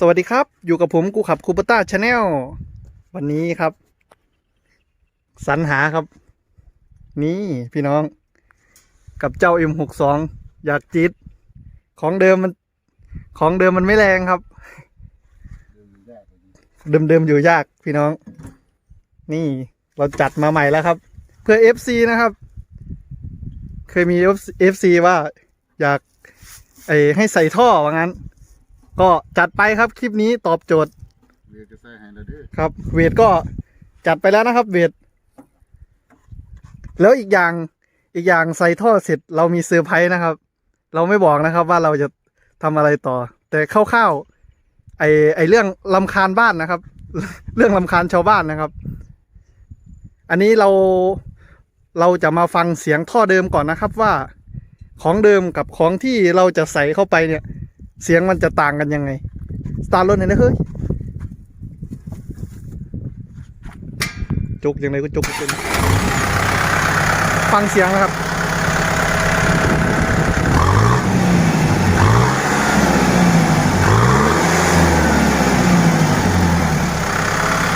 สวัสดีครับ อยู่กับผมกูขับคูปต้าชาแนลวันนี้ครับสรรหาครับ นี่พี่น้อง กับเจ้า M62 อยากจิต ของเดิมมัน ของเดิมมันไม่แรงครับ เดิมเดิมอยู่ยากพี่น้อง นี่เราจัดมาใหม่แล้วครับ เพื่อ FC นะครับ เคยมี FC ว่าอยากไอให้ใส่ท่อว่างั้น ก็จัดไปครับคลิปนี้ตอบโจทย์เรียกจะใส่ให้แล้วเด้อครับ เวทก็จัดไปแล้วนะครับ เวทแล้วอีกอย่างอีกอย่างใส่ท่อเสร็จเรามีเซอร์ไพรส์นะครับ เราไม่บอกนะครับว่าเราจะทำอะไรต่อ แต่คร่าวๆไอไอเรื่องลำคาญบ้านนะครับ เรื่องลำคาญชาวบ้านนะครับ อันนี้เราเราจะมาฟังเสียงท่อเดิมก่อนนะครับว่าของเดิมกับของที่เราจะใส่เข้าไปเนี่ย เสียงมันจะต่างกันยังไง สตาร์ทรถหน่อยนะเฮ้ยจุกยังไงก็จุกเป็นฟังเสียงนะครับ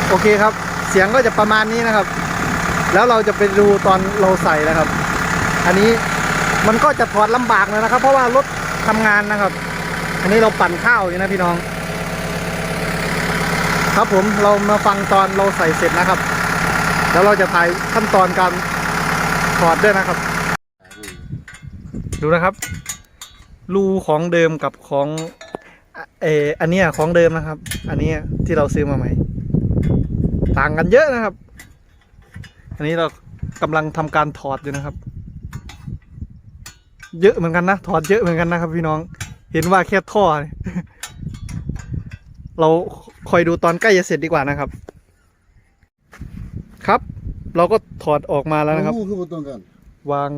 โอเคครับ เสียงก็จะประมาณนี้นะครับ แล้วเราจะไปดูตอนเราใส่นะครับ อันนี้มันก็จะถอดลำบากหนอยนะครับ เพราะว่ารถทำงานนะครับ อันนี้เราปั่นข้าวอยู่นะพี่น้อง ครับผมเรามาฟังตอนเราใส่เสร็จนะครับ แล้วเราจะถ่ายขั้นตอนการถอดด้วยนะครับ ดูนะครับ รูของเดิมกับของเอออันนี้ของเดิมนะครับ อันนี้ที่เราซื้อมาใหม่ ต่างกันเยอะนะครับ อันนี้เรากำลังทำการถอดอยู่นะครับ เยอะเหมือนกันนะถอดเยอะเหมือนกันนะครับ พี่น้อง เห็นว่าแค่ท่อเนี่ยเราคอยดูตอนใกล้จะเสร็จดีกว่านะครับ ครับ เราก็ถอดออกมาแล้วนะครับโอ้คือบ่ตรงกันวาง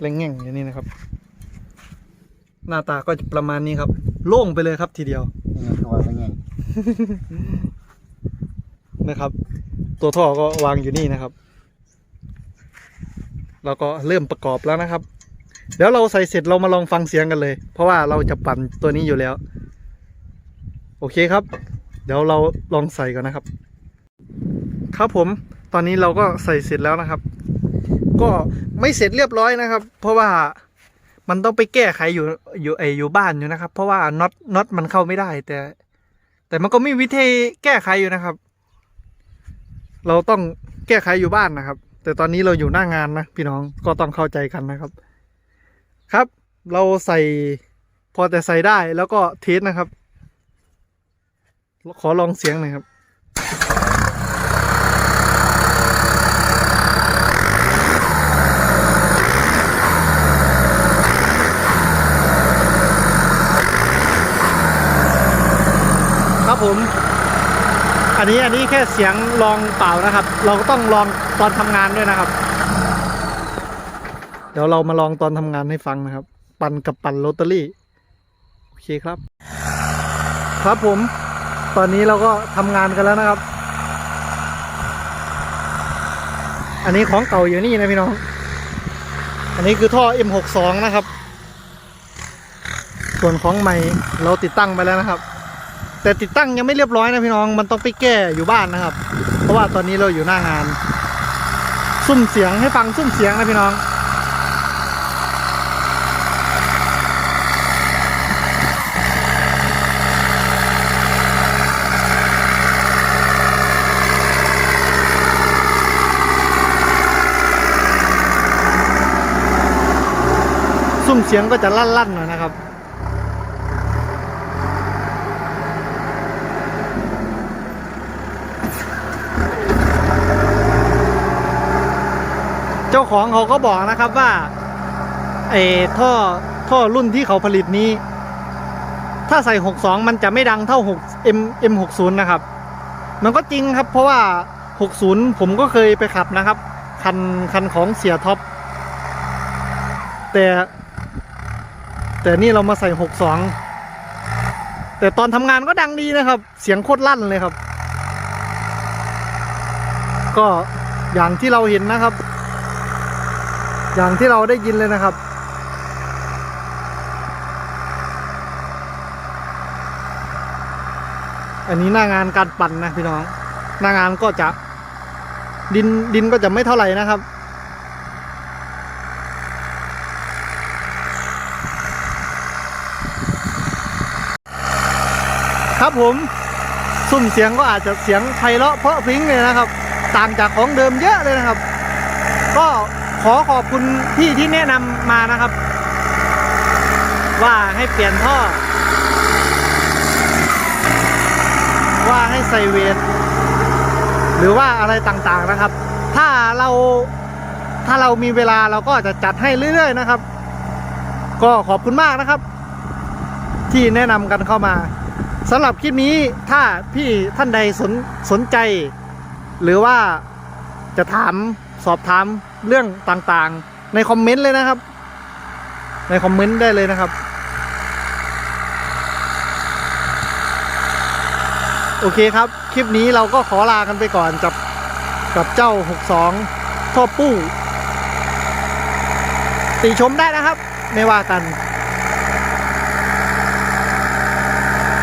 แรงแง่งอย่างนี้นะครับ หน้าตาก็จะประมาณนี้ครับ โล่งไปเลยครับทีเดียวนี่ไงเขาว่าเป็นไงนะครับ ตัวท่อก็วางอยู่นี่นะครับ เราก็เริ่มประกอบแล้วนะครับ เดี๋ยวเราใส่เสร็จเรามาลองฟังเสียงกันเลย เพราะว่าเราจะปั่นตัวนี้อยู่แล้ว โอเคครับ เดี๋ยวเราลองใส่ก่อนนะครับ ครับผมตอนนี้เราก็ใส่เสร็จแล้วนะครับ ก็ไม่เสร็จเรียบร้อยนะครับ เพราะว่ามันต้องไปแก้ไขอยู่อยู่ไออยู่บ้านอยู่นะครับ เพราะว่าน็อตน็อตมันเข้าไม่ได้แต่ แต่มันก็มีวิธีแก้ไขอยู่นะครับ เราต้องแก้ไขอยู่บ้านนะครับ แต่ตอนนี้เราอยู่หน้างานนะพี่น้องก็ต้องเข้าใจกันนะครับ ครับ เราใส่พอแต่ใส่ได้แล้วก็เทสนะครับ ขอลองเสียงหน่อยครับครับผม อันนี้อันนี้แค่เสียงลองเปล่านะครับ เราก็ต้องลองตอนทำงานด้วยนะครับ ดี๋ยวเรามาลองตอนทำงานให้ฟังนะครับ ปั่นกับปั่นโรตารี่ โอเคครับ ครับผม ตอนนี้เราก็ทำงานกันแล้วนะครับ อันนี้ของเก่าอยู่นี่นะพี่น้อง อันนี้คือท่อ M62 นะครับ ส่วนของใหม่เราติดตั้งไปแล้วนะครับ แต่ติดตั้งยังไม่เรียบร้อยนะพี่น้อง มันต้องไปแก้อยู่บ้านนะครับ เพราะว่าตอนนี้เราอยู่หน้างาน ซุ่มเสียงให้ฟังซุ่มเสียงนะพี่น้อง มเสียงก็จะลั่นๆหน่อยนะครับ เจ้าของเขาก็บอกนะครับว่าไอ้ท่อท่อรุ่นที่เขาผลิตนี้ ถ้าใส่ 62 มันจะไม่ดังเท่า6 M M60 นะครับ มันก็จริงครับ เพราะว่า 60 ผมก็เคยไปขับนะครับ คันคันของเสียท็อปแต่ แต่นี่เรามาใส่62แต่ตอนทำงานก็ดังดีนะครับ เสียงโคตรลั่นเลยครับ ก็อย่างที่เราเห็นนะครับ อย่างที่เราได้ยินเลยนะครับอันนี้หน้างานการปั่นนะพี่น้อง หน้างานก็จะดินดินก็จะไม่เท่าไหร่นะครับ ครับผมสุ่มเสียงก็อาจจะเสียงไพเราะเพราะพริ้งเลยนะครับ ต่างจากของเดิมเยอะเลยนะครับ ก็ขอขอบคุณพี่ที่แนะนำมานะครับ ว่าให้เปลี่ยนท่อ ว่าให้ใส่เวทหรือว่าอะไรต่างๆนะครับ ถ้าเราถ้าเรามีเวลาเราก็จะจัดให้เรื่อย ๆ นะครับ ก็ขอบคุณมากนะครับ ที่แนะนำกันเข้ามา สำหรับคลิปนี้ถ้าพี่ท่านใดสนสนใจ หรือว่าจะถามสอบถามเรื่องต่างๆ ในคอมเมนต์เลยนะครับ ในคอมเมนต์ได้เลยนะครับ โอเคครับ คลิปนี้เราก็ขอลากันไปก่อนกับกับเจ้า 62ท่อปู้ ติชมได้นะครับ ไม่ว่ากัน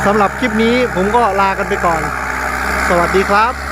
สำหรับคลิปนี้ผมก็ลากันไปก่อน สวัสดีครับ